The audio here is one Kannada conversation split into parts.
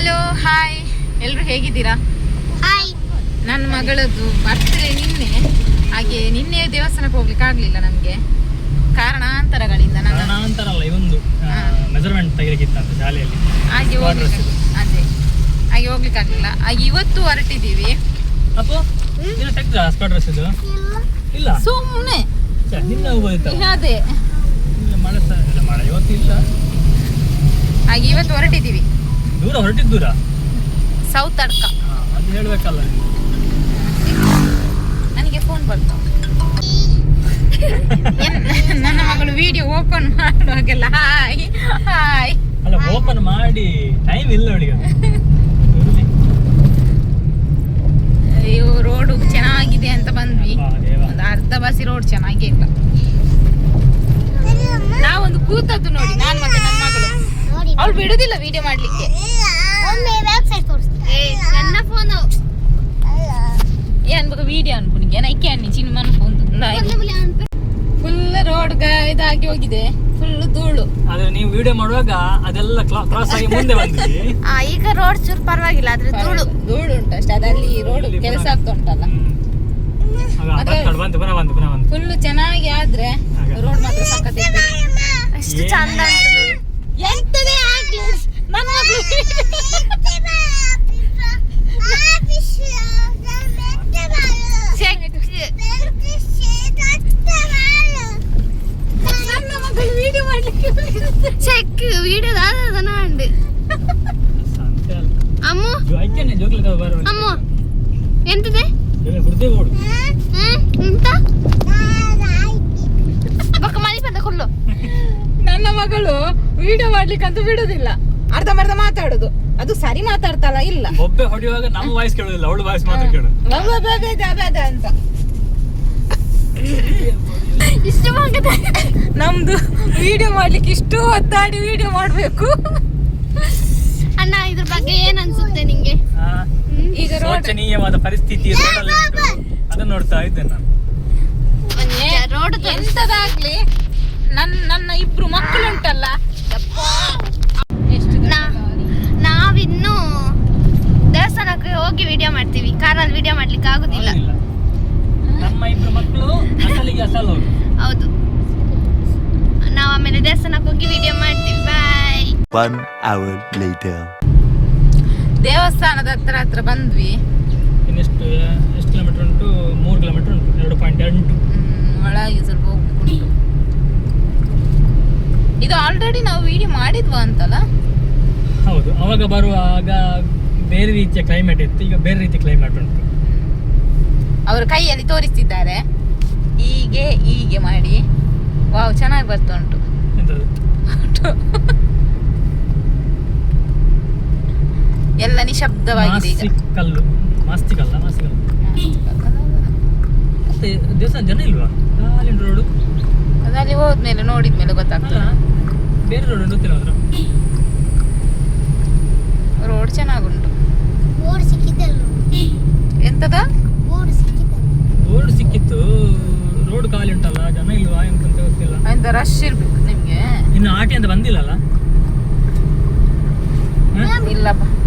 ಹಲೋ ಹಾಯ್ ಎಲ್ರು ಹೇಗಿದ್ದೀರಾ? ಹಾಯ್ ನನ್ನ ಮಗಳದ್ದು ಬರ್ತ್ಡೇ ನಿನ್ನೆ. ಹಾಗೆ ನಿನ್ನೆ ದೇವಸ್ಥಾನಕ್ಕೆ ಹೋಗ್ಲಿಕ್ಕೆ ಆಗ್ಲಿಲ್ಲ ನಮಗೆ ಕಾರಣಾಂತರಗಳಿಂದ ಕಾರಣಾಂತರ ಅಲ್ಲ ಇವೊಂದು ಮೆಜರ್ಮೆಂಟ್ ತೆಗಿಲಿಕ್ಕಿತ್ತಂತ ಶಾಲೆಯಲ್ಲಿ. ಹಾಗೆ ಹೋಗ್ಲಿಕ್ಕೆ ಅದೇ. ಹಾಗೆ ಹೋಗ್ಲಿಕ್ಕೆ ಆಗ್ಲಿಲ್ಲ. ಹಾಗೆ ಇವತ್ತು ಹೊರಟಿದ್ದೀವಿ. ಅಪ್ಪು ನೀನು ತೆಗ್ದ ಸ್ಕಾಟ್ ಡ್ರೆಸ್ ಇದು? ಇಲ್ಲ. ಸುಮ್ಮನೆ ಅದೇ. ಇಲ್ಲ ಮಳೆ ಇಲ್ಲ ಮಳೆ ಇವತ್ತು ಇಲ್ಲ. ಹಾಗೆ ಇವತ್ತು ಹೊರಟಿದ್ದೀವಿ. ದೂರ ಹೊರಟಿದ್ದು ದೂರ ಸೌತ್ ಅಡ್ಕ ಅದು ಹೇಳ್ಬೇಕಲ್ಲ ನನಗೆ ಫೋನ್ ಬಂತು. ನನ್ನ ಮಗಳು ವಿಡಿಯೋ ಓಪನ್ ಮಾಡುವಾಗೆಲ್ಲ ಹಾಯ್ ಹಾಯ್ ಅಲ್ಲ ಓಪನ್ ಮಾಡಿ ಟೈಮ್ ಇಲ್ಲ ಅವಳಿಗೆ. ಅಯ್ಯೋ ರೋಡು ಚೆನ್ನಾಗಿದೆ ಅಂತ ಬಂದ್ವಿ. ಒಂದು ಅರ್ಧ ಬಸಿ ರೋಡ್ ಚೆನ್ನಾಗೇ ಇಲ್ಲ. ನಾವೊಂದು ಕೂತದ್ದು ನೋಡಿ ನಾನ್ ಮತ್ತೆ ನನ್ನ ಅವಳು ಬಿಡುದಿಲ್ಲ ವಿಡಿಯೋ ಮಾಡ್ಲಿಕ್ಕೆ. ಒಮ್ಮೆ ವೆಬ್ಸೈಟ್ ತೋರಿಸ್ತೀನಿ. ನನ್ನ ಫೋನ್ ಏನ್ ಬೇಕು ವಿಡಿಯೋ ಅನ್ಕೊನಿಗೆ ನೈಕೆ ಅನ್ನಿ ಚಿನ್ನ ಫೋನ್ ಫುಲ್ ರೋಡ್ ಇದಾಗಿ ಹೋಗಿದೆ. ಫುಲ್ ಧೂಳು. ಆದ್ರೆ ನೀವು ವಿಡಿಯೋ ಮಾಡುವಾಗ ಅದೆಲ್ಲ ಕ್ರಾಸ್ ಆಗಿ ಮುಂದೆ ಆ ಈಗ ರೋಡ್ ಚೂರು ಪರವಾಗಿಲ್ಲ ಆದ್ರೆ ಧೂಳು. ಧೂಳು ಉಂಟು ಅಷ್ಟೇ. ಅದರಲ್ಲಿ ರೋಡ್ ಕೆಲಸ ಆಗ್ತಾ ಉಂಟಲ್ಲ. ಫುಲ್ ಚೆನ್ನಾಗಿ ಆದ್ರೆ ರೋಡ್ ಮಾತ್ರ ಸಖತ್ ಅಷ್ಟು ಚಂದ ಎಂತದೇ ಆಗ್ಲಿ ನನ್ನ ಮಗಳು ನನ್ನ ಮಗಳು ವಿಡಿಯೋ ಮಾಡ್ಲಿಕ್ಕೆ ಚೆಕ್ ವಿಡಿಯೋ ದಾದನ ഉണ്ട് ಅಂತೆ ಅಲ್ಲ. ಅಮ್ಮು ಇದು ಐಕ್ಯನೇ ವಿಡಿಯೋ ಮಾಡ್ಲಿಕ್ಕೆ ಅಂತ ಬಿಡುದಿಲ್ಲ ಅರ್ಧಂಬರ್ಧ ಮಾತಾಡುದು. ಅದು ಸರಿ ಮಾತಾಡ್ತಲ್ಲ ಇಲ್ಲ. ಒಬ್ಬೆ ಹೊಡೆಯುವಾಗ ನಮ್ಮ ವಾಯ್ಸ್ ಕೇಳೋದಿಲ್ಲ ಅವಳು ವಾಯ್ಸ್ ಮಾತ್ರ ಕೇಳೋದು. ಅಂತ. ಇಷ್ಟು ನಮ್ದು ವಿಡಿಯೋ ಮಾಡ್ಲಿಕ್ಕೆ ಇಷ್ಟು ಒದ್ದಾಡಿ ವಿಡಿಯೋ ಮಾಡ್ಬೇಕು. ಅಣ್ಣ ಇದ್ರ ಬಗ್ಗೆ ಏನ್ ಅನ್ಸುತ್ತೆ ನಿಂಗೆ? ಈಗ ರೋಡ್ ಶೋಚನೀಯವಾದ ಪರಿಸ್ಥಿತಿ. ಅದನ್ನ ನೋಡ್ತಾ ಇದ್ದೇನೆ ನಾನು. ರೋಡ್ ಎಂತದಾಗ್ಲಿ? ನನ್ನ ನನ್ನ ಇಬ್ರು ಮಕ್ಕಳು ಉಂಟಲ್ಲ ನಾವಿನ್ನು ದೇವಸ್ಥಾನಕ್ಕೆ ಹೋಗಿ ವಿಡಿಯೋ ಮಾಡ್ತೀವಿ. ಕಾರಲ್ಲಿ ವಿಡಿಯೋ ಮಾಡ್ಲಿಕ್ಕೆ ಆಗುದಿಲ್ಲ. ನಮ್ಮ ಇಬ್ರು ಮಕ್ಕಳು ಅಸಲಿಗೆ ಅಸಲು. ಅವ್ರು. ಹೌದು. ನಾವು ಆಮೇಲೆ ದೇವಸ್ಥಾನಕ್ಕೆ ಹೋಗಿ ವಿಡಿಯೋ ಮಾಡ್ತೀವಿ. Bye one hour later. ದೇವಸ್ಥಾನದ ಹತ್ರ ಹತ್ರ ಬಂದ್ವಿ. ಇನ್ನೆಷ್ಟು ಎಷ್ಟು ಕಿಲೋಮೀಟರ್ ಉಂಟು? ಮೂರು ಕಿಲೋಮೀಟರ್ ಉಂಟು. ಎರಡು ಪಾಯಿಂಟ್ ಎಂಟು ಹ್ಮ್, ಒಳಗೆ ಸ್ವಲ್ಪ ಹೋಗ್ಬಿಟ್ಟು ಇದು ಆಲ್ರೆಡಿ ನಾವು ವಿಡಿಯೋ ಮಾಡಿದ್ವಾ ಅಂತಲ್ಲ? ಹೌದು ಅವಾಗ ಬರುವಾಗ ಬೇರೆ ರೀತಿಯ ಕ್ಲೈಮೇಟ್ ಇತ್ತು ಈಗ ಬೇರೆ ರೀತಿಯ ಕ್ಲೈಮೇಟ್ ಉಂಟು. ಅವರು ಕೈಯಲ್ಲಿ ತೋರಿಸ್ತಿದ್ದಾರೆ. ಹೀಗೆ ಹೀಗೆ ಮಾಡಿ. ವಾವ್ ಚೆನ್ನಾಗಿ ಬರ್ತಾ ಉಂಟು. ಎಲ್ಲ ನಿಶಬ್ದವಾಗಿದೆ ಈಗ. ಕಲ್ಲು ಮಾಸ್ತಿ ಕಲ್ಲ ಮಾಸ್ತಿ ಕಲ್ಲು ದೇವಸ್ಥಾನ ಜನ ಇಲ್ವಾ? ಅಲ್ಲಿ ರೋಡು ಅದು ಅಲ್ಲಿ ಹೋದ್ಮೇಲೆ ನೋಡಿದ್ಮೇಲೆ ಗೊತ್ತಾಗ್ತದೆ. ಬೇರೆ ರೋಡ್ ಗೊತ್ತಿಲ್ಲ ಮಾತ್ರ. ರೋಡ್ ಚೆನ್ನಾಗುಂಟು. ಬೋರ್ಡ್ ಸಿಕ್ಕಿದ್ದಲ್ಲ? ಎಂತದ? ಬೋರ್ಡ್ ಸಿಕ್ಕಿದ್ದಲ್ಲ? ಬೋರ್ಡ್ ಸಿಕ್ಕಿತ್ತು. ರೋಡ್ ಖಾಲಿ ಉಂಟಲ್ಲ ಜನ ಇಲ್ವಾ ಎಂತ ಗೊತ್ತಿಲ್ಲ. ಎಂತ ರಶ್ ಇರ್ಬೇಕು ನಿಮ್ಗೆ. ಇನ್ನು ಆಟಿ ಅಂತ ಬಂದಿಲ್ಲಲ್ಲ? ಹ? ಇಲ್ಲಪ್ಪ.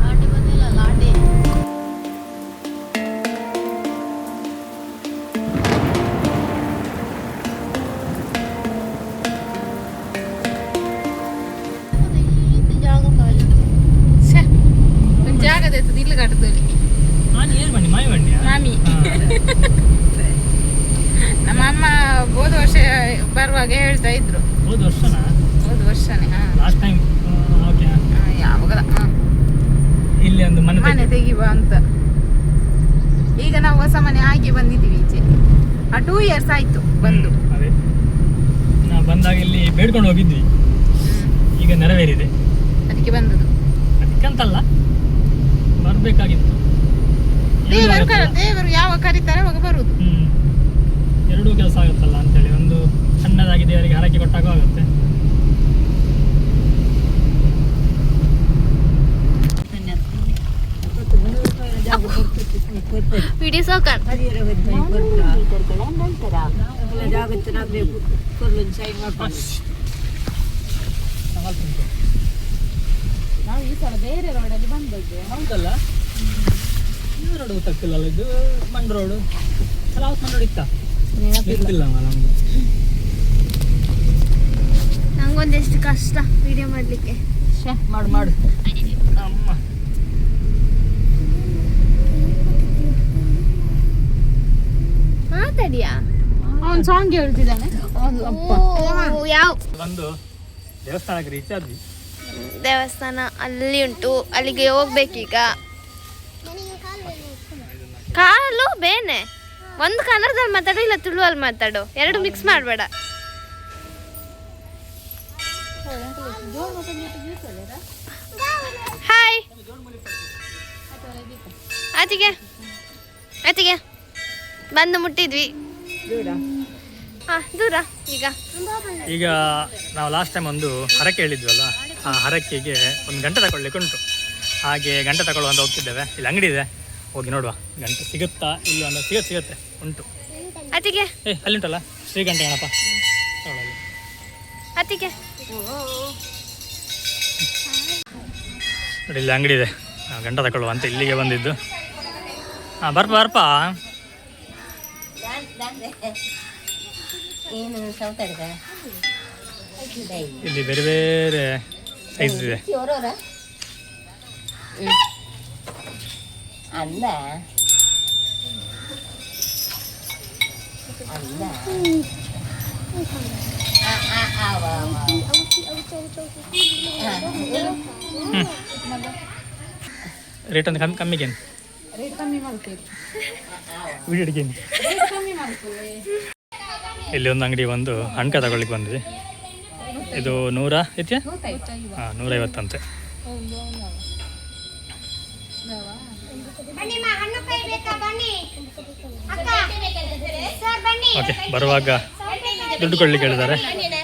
ಬರುವಾಗ ಹೇಳ್ತಾ ಇದ್ರು. ಹೋದ ವರ್ಷನಾ? ಹೋದ ವರ್ಷನೇ ಹಾ. ಲಾಸ್ಟ್ ಟೈಮ್ ಓಕೆ ಯಾವಾಗ. ಇಲ್ಲಿ ಒಂದು ಮನೆ ಮನೆ ತೆಗಿವ ಅಂತ. ಈಗ ನಾವು ಹೊಸ ಮನೆ ಆಗಿ ಬಂದಿದ್ದೀವಿ ಈಚೆ. ಆ ಟೂ ಇಯರ್ಸ್ ಆಯ್ತು ಬಂದು. ಅದೇ. ನಾ ಬಂದಾಗ ಇಲ್ಲಿ ಬೇಡ್ಕೊಂಡು ಹೋಗಿದ್ವಿ. ಈಗ ನೆರವೇರಿದೆ. ಅದಕ್ಕೆ ಬಂದದ್ದು. ಅದಕ್ಕಂತಲ್ಲ ಬರ್ಬೇಕಾಗಿತ್ತು. ದೇವರು ದೇವರು ಯಾವಾಗ ಕರೀತಾರೆ ಅವಾಗ ಬರುದು ಹ್ಮ್. ಎರಡೂ ಕೆಲಸ ಆಗುತ್ತಲ್ಲ ಅಂತೇಳಿ ಒಂದು ಸಣ್ಣದಾಗಿ ದೇವರಿಗೆ ಹರಕೆ ಕೊಟ್ಟಾಗ ಆಗುತ್ತೆ. ವಿಡಿಯೋ ನಾವು ಈ ಸಲ ಬೇರೆ ರೋಡಲ್ಲಿ ಬಂದದ್ದು. ಹೌದಲ್ಲ? ಇದು ರೋಡ್ ಗೊತ್ತಾಗ್ತಿಲ್ಲ ಇದು ಮಂಡ್ ರೋಡು ಅಲ್ಲ ಅವತ್ತು ಮಂಡ್ ರೋಡ್ ಇತ್ತ? ನೆನಪಿಲ್ಲ ನಮ್ಗೆ. ನಂಗೊಂದೆಷ್ಟು ಕಷ್ಟ ವಿಡಿಯೋ ಮಾಡ್ಲಿಕ್ಕೆ ಮಾಡು ಮಾಡು. ಅಮ್ಮ. ಮಾತಾಡಿಯಾ? ಅವನು ಸಾಂಗ್ ಹೇಳ್ತಿದ್ದಾನೆ. ಯಾವ? ಬಂದು ದೇವಸ್ಥಾನಕ್ಕೆ ರೀಚ್ ಆದ್ವಿ ದೇವಸ್ಥಾನ ಅಲ್ಲಿ ಉಂಟು. ಅಲ್ಲಿಗೆ ಹೋಗ್ಬೇಕೀಗ. ಕಾಲು ಬೇನೆ. ಒಂದು ಕನ್ನಡದಲ್ಲಿ ಮಾತಾಡು ಇಲ್ಲ ತುಳುವಲ್ಲಿ ಮಾತಾಡು. ಎರಡು ಮಿಕ್ಸ್ ಮಾಡಬೇಡ. ಹಾಯ್ ಆತಿಗೆ. ಆತಿಗೆ. ಬಂದು ಮುಟ್ಟಿದ್ವಿ. ಹಾ ದೂರ ಈಗ. ಈಗ ನಾವು ಲಾಸ್ಟ್ ಟೈಮ್ ಒಂದು ಹರಕೆ ಹೇಳಿದ್ವಲ್ಲ ಆ ಹರಕೆಗೆ ಒಂದು ಗಂಟೆ ತಗೊಳ್ಲಿಕ್ಕೆ ಉಂಟು. ಹಾಗೆ ಗಂಟೆ ತಗೊಳ್ಳುವಂತ ಹೋಗ್ತಿದ್ದೇವೆ. ಇಲ್ಲಿ ಅಂಗಡಿ ಇದೆ. ಹೋಗಿ ನೋಡುವ. ಗಂಟೆ ಸಿಗುತ್ತಾ ಇಲ್ಲ ಅಂದ್ರೆ ಸಿಗುತ್ತೆ ಸಿಗುತ್ತೆ. ಉಂಟು. ಆತಿಗೆ. ಏ ಅಲ್ಲಿ ಉಂಟಲ್ಲ? ಶ್ರೀಗಂಟೆ ಗಣಪ ತಗೊಳ್ಳಲ್ಲಿ. ನೋಡಿ ಇಲ್ಲಿ ಅಂಗಡಿ ಇದೆ. ಗಂಟ ತಗೊಳ್ಳುವ ಅಂತ ಇಲ್ಲಿಗೆ ಬಂದಿದ್ದು. ಹಾಂ ಬರ್ಪ ಬರ್ಪ. ಇಲ್ಲಿ ಬೇರೆ ಬೇರೆ ಸೈಜ್ ಇದೆ. ಅಲ್ಲ ಅಲ್ಲ ರೇಟ್ ಒಂದು ಕಮ್ಮಿ ಕಮ್ಮಿಗೇನು ರೇಟ್ ಕಮ್ಮಿ ಮಾಡ್ತೀರಿ ವಿಡಿಯೋ ಹಿಡಿಗೇನು ರೇಟ್ ಕಮ್ಮಿ ಮಾಡ್ತೀವಿ ಇಲ್ಲಿ ಒಂದು ಅಂಗಡಿ ಬಂದು ಹಣ್ಕ ತಗೊಳ್ಳಿಕ್ಕೆ ಬಂದ್ವಿ. ಇದು ನೂರ ಐತೆ ಹಾಂ ನೂರೈವತ್ತಂತೆ ಓಕೆ ಬರುವಾಗ ದುಡ್ಡು ಕೊಡ್ಲಿಕ್ಕೆ ಹೇಳಿದ್ದಾರೆ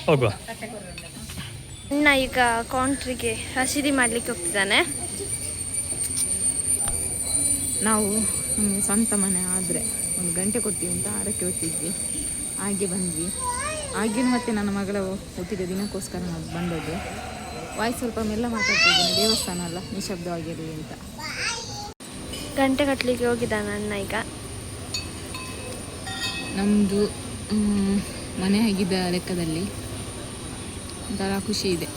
ಹೋಗುವ. ಅಣ್ಣ ಈಗ ಕೌಂಟ್ರಿಗೆ ಹಸಿರಿ ಮಾಡ್ಲಿಕ್ಕೆ ಹೋಗ್ತಿದ್ದಾನೆ. ನಾವು ನಮಗೆ ಸ್ವಂತ ಮನೆ ಆದರೆ ಒಂದು ಗಂಟೆ ಕೊಡ್ತೀವಿ ಅಂತ ಆರಕ್ಕೆ ಹೋಗ್ತಿದ್ವಿ ಹಾಗೆ ಬಂದ್ವಿ. ಆಗಿನ ಮತ್ತೆ ನನ್ನ ಮಗಳ ಹುಟ್ಟಿದ ದಿನಕ್ಕೋಸ್ಕರ ನಾವು ಬಂದದ್ದು. ವಾಯ್ ಸ್ವಲ್ಪ ಮೆಲ್ಲ ಮಾತಾಡ್ತಿದ್ದೀನಿ. ದೇವಸ್ಥಾನ ಅಲ್ಲ ನಿಶಬ್ದವಾಗಿರಲಿ ಅಂತ. ಗಂಟೆ ಕಟ್ಟಲಿಕ್ಕೆ ಹೋಗಿದ್ದಾನೆ ಅಣ್ಣ ಈಗ. ನಮ್ಮದು ಮನೆ ಆಗಿದ್ದ ಲೆಕ್ಕದಲ್ಲಿ ಒಂಥರ ಖುಷಿ ಇದೆ.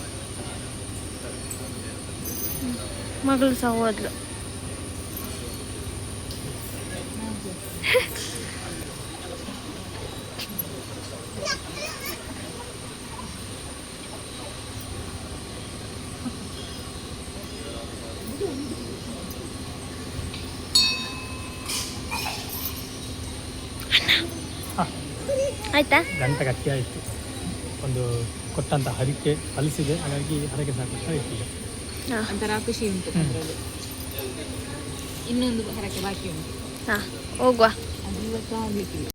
ಮಗಳು ಸಹ ಹೋದ್ಲು ಆಯ್ತಾ? ಗಂಟೆ ಗಟ್ಟಿ ಆಯಿತು ಒಂದು ಕೊಟ್ಟಂತ ಹರಿಕೆ ಫಲಿಸಿದೆ. ಹಾಗಾಗಿ ಹರಕೆ ಸಾಕು ಆಯ್ತು ಈಗ ಒಂಥರ ಖುಷಿ ಉಂಟು ಅದರಲ್ಲಿ. ಇನ್ನೊಂದು ಹರಕೆ ಬಾಕಿ ಉಂಟು. ಹಾ ಹೋಗುವ. ಅದು ಇವತ್ತು ಆಗಲಿಕ್ಕಿಲ್ಲ.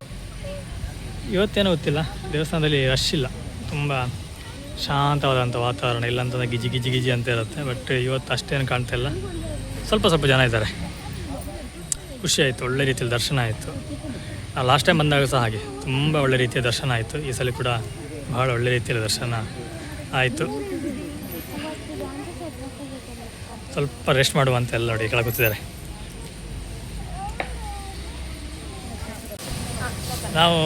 ಇವತ್ತೇನೋ ಗೊತ್ತಿಲ್ಲ. ದೇವಸ್ಥಾನದಲ್ಲಿ ರಶ್ ಇಲ್ಲ. ತುಂಬ ಶಾಂತವಾದಂಥ ವಾತಾವರಣ. ಇಲ್ಲಂತಂದ್ರೆ ಗಿಜಿ ಗಿಜಿ ಗಿಜಿ ಅಂತ ಇರುತ್ತೆ. ಬಟ್ ಇವತ್ತು ಅಷ್ಟೇನು ಕಾಣ್ತಾ ಇಲ್ಲ. ಸ್ವಲ್ಪ ಸ್ವಲ್ಪ ಜನ ಇದ್ದಾರೆ. ಖುಷಿ ಆಯಿತು. ಒಳ್ಳೆ ರೀತಿಯಲ್ಲಿ ದರ್ಶನ ಆಯಿತು. ಲಾಸ್ಟ್ ಟೈಮ್ ಬಂದಾಗ ಸಹ ಹಾಗೆ. ತುಂಬ ಒಳ್ಳೆ ರೀತಿಯ ದರ್ಶನ ಆಯಿತು. ಈ ಸಲ ಕೂಡ ಬಹಳ ಒಳ್ಳೆ ರೀತಿಯಲ್ಲಿ ದರ್ಶನ ಆಯಿತು. ಸ್ವಲ್ಪ ರೆಸ್ಟ್ ಮಾಡುವಂತ ಎಲ್ಲ ನೋಡಿ ಕೆಳಗೆ ಕೂತಿದ್ದಾರೆ ನಾವು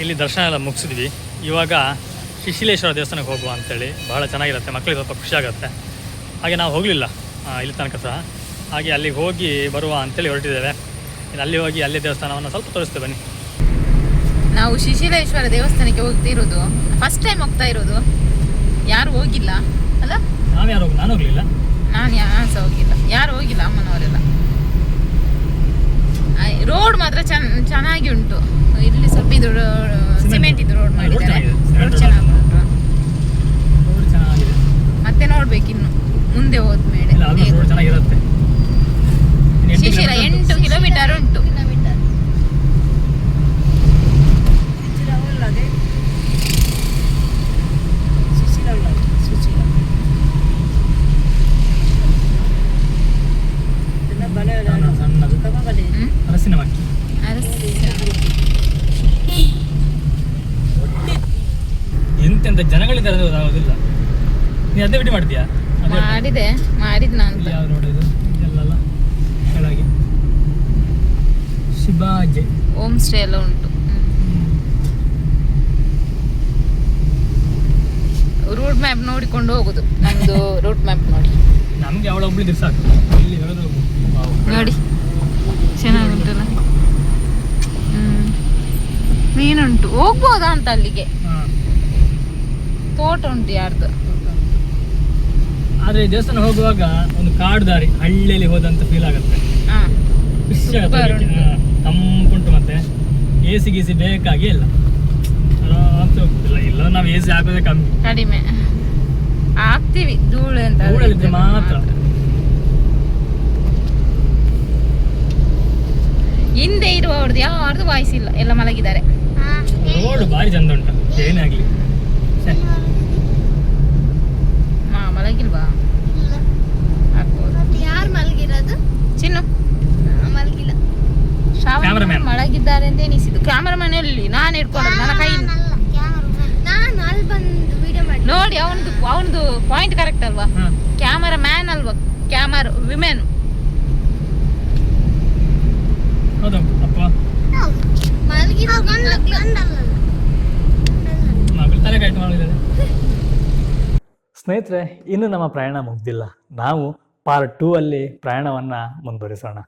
ಇಲ್ಲಿ ದರ್ಶನ ಎಲ್ಲ ಮುಗಿಸಿದ್ವಿ. ಇವಾಗ ಶಿಶಿಲೇಶ್ವರ ದೇವಸ್ಥಾನಕ್ಕೆ ಹೋಗುವ ಅಂತೇಳಿ ಬಹಳ ಚೆನ್ನಾಗಿರುತ್ತೆ ಮಕ್ಕಳಿಗೆ ಸ್ವಲ್ಪ ಖುಷಿಯಾಗುತ್ತೆ ಹಾಗೆ ನಾವು ಹೋಗಲಿಲ್ಲ ಇಲ್ಲಿ ತನಕ ಸಹ. ಹಾಗೆ ಅಲ್ಲಿಗೆ ಹೋಗಿ ಬರುವ ಅಂತೇಳಿ ಹೊರಟಿದ್ದೇವೆ. ಇನ್ನು ಅಲ್ಲಿ ಹೋಗಿ ಅಲ್ಲಿ ದೇವಸ್ಥಾನವನ್ನು ಸ್ವಲ್ಪ ತೋರಿಸ್ತೇವೆ ಬನ್ನಿ. ನಾವು ಶಿಶಿಲೇಶ್ವರ ದೇವಸ್ಥಾನಕ್ಕೆ ಹೋಗ್ತಿರೋದು. ಫಸ್ಟ್ ಟೈಮ್ ಹೋಗ್ತಾ ಇರೋದು. ಯಾರು ಹೋಗಿಲ್ಲ. ಅಲ್ಲ? ನಾವು ಯಾರು ನಾನು ಹೋಗಲಿಲ್ಲ. ನಾನು ಯಾರು ಸಹ ಹೋಗಿಲ್ಲ. ಯಾರು ಹೋಗಿಲ್ಲ ಅಮ್ಮನವರೆಲ್ಲ? ರೋಡ್ ಮಾತ್ರ ಚೆನ್ನ ಚೆನ್ನಾಗಿ ಉಂಟು. ಇಲ್ಲಿ ಸ್ವಲ್ಪ ಇದು ಸಿಮೆಂಟ್ ಇದು ರೋಡ್ ಹಾ, road ಮಾಡಿದ್ದಾರೆ ಚೆನ್ನಾಗಿದೆ. ರೋಡ್ Cement ಚೆನ್ನಾಗಿ road. ಉಂಟು ರೋಡ್ ಚೆನ್ನಾಗಿದೆ ಮತ್ತೆ ನೋಡ್ಬೇಕಿನ್ನು ಮುಂದೆ ಹೋದ್ಮೇಲೆ ಇಲ್ಲ ಆಲ್ಮೋಸ್ಟ್ ರೋಡ್ ಚೆನ್ನಾಗಿರುತ್ತೆ ಇನ್ನು ಎಂಟು ಶಿಶಿರ kilometer ಉಂಟು. ಎಂಟು ಕಿಲೋಮೀಟರ್ ಉಂಟು ಸಣ್ಣ- ಸಣ್ಣದು ಹಲಸಿನ ಮಕ್ಕಿ ಎಂತೆಂತ ಜನಗಳಿದ್ದಾರೆ ಅದು ಆಗೋದಿಲ್ಲ. ನೀ ಅದೇ ಬಿಟ್ಟು ಮಾಡ್ತೀಯಾ ಮಾಡಿದೆ ಮಾಡಿದ್ ನಾನು ಯಾವ ರೋಡ್ ಇದು ಇದೆಲ್ಲ ಕೆಳಗೆ. ಶಿಬಾಜೆ ಹೋಮ್ ಸ್ಟೇ ಎಲ್ಲ ಉಂಟು. ರೂಟ್ ಮ್ಯಾಪ್ ನೋಡಿಕೊಂಡು ಹೋಗುದು. ನಮ್ದು ರೂಟ್ ಮ್ಯಾಪ್ ನೋಡಿ. ನಮ್ಗೆ ಅವಳ ಒಬ್ಳಿದ್ರೆ ಸಾಕು ಇಲ್ಲಿ ಹೋದ್ರೆ ನೋಡಿ. ಚೆನ್ನಾಗುಂಟಲ್ಲ ಹ್ಮ್. ಮೀನುಂಟು. ಹೋಗ್ಬೋದಾ ಅಂತ ಅಲ್ಲಿಗೆ? ಹಾ. ತೋಟ ಉಂಟು ಯಾರ್ದು? ಆದ್ರೆ ದೇವಸ್ಥಾನ ಹೋಗುವಾಗ ಒಂದು ಕಾಡು ದಾರಿ ಹಳ್ಳಿಯಲ್ಲಿ ಹೋದಂತ ಫೀಲ್ ಆಗುತ್ತೆ. ಖುಷಿ. ತಂಪುಂಟು ಮತ್ತೆ. ಎ ಸಿ ಗೀಸಿ ಬೇಕಾಗಿ ಇಲ್ಲ. ಹೋಗ್ತಿಲ್ಲ ಇಲ್ಲ ನಾವು ಎ ಸಿ ಹಾಕೋದೇ ಕಮ್ಮಿ. ಕಡಿಮೆ. ಹಾಕ್ತಿವಿ. ಧೂಳು ಅಂತ ಧೂಳಲ್ಲಿದ್ರೆ ಮಾತ್ರ. ಹಿಂದೆ ಇರುವವ್ರದ್ದು ಯಾರ್ದು ವಾಯ್ಸ್ ಇಲ್ಲ. ಎಲ್ಲ ಮಲಗಿದ್ದಾರೆ. ರೋಡ್ ಭಾರಿ ಚಂದ ಉಂಟು. ಏನೇ ಆಗ್ಲಿ. ಛೆ, ಮಾ ಮಲಗಿಲ್ವಾ? ಹಾಕ್ಬೋದು. ಯಾರು ಮಲಗಿರೋದು? ಚಿನ್ನು. ಮಲಗಿಲ್ಲ. ಶ್ರಾವಣ Cameraman. ಮಲಗಿದ್ದಾರೆ ಅಂತ ಎನಿಸಿದ್ದು ಕ್ಯಾಮರಾಮನ್ ಎಲ್ಲಿ ನಾನು ಹಿಡ್ಕೊಂಡು ನನ್ನ ಕೈ. ನಾನು ಅಲ್ಲಿ ಬಂದು ವಿಡಿಯೋ ಮಾಡಿ ನೋಡಿ ಅವನದು ಅವನದು ಪಾಯಿಂಟ್ ಕರೆಕ್ಟ್ ಅಲ್ವಾ. ಕ್ಯಾಮರಾ ಮ್ಯಾನ್ ಅಲ್ವಾ? ಕ್ಯಾಮರಾ ವಿಮೆನ್ ಹೌದಾ? ಅಪ್ಪ? ಸ್ನೇಹಿತರೆ ಇನ್ನು ನಮ್ಮ ಪ್ರಯಾಣ ಮುಗ್ದಿಲ್ಲ. ನಾವು ಪಾರ್ಟ್ ಟೂ ಅಲ್ಲಿ ಪ್ರಯಾಣವನ್ನು ಮುಂದುವರಿಸೋಣ.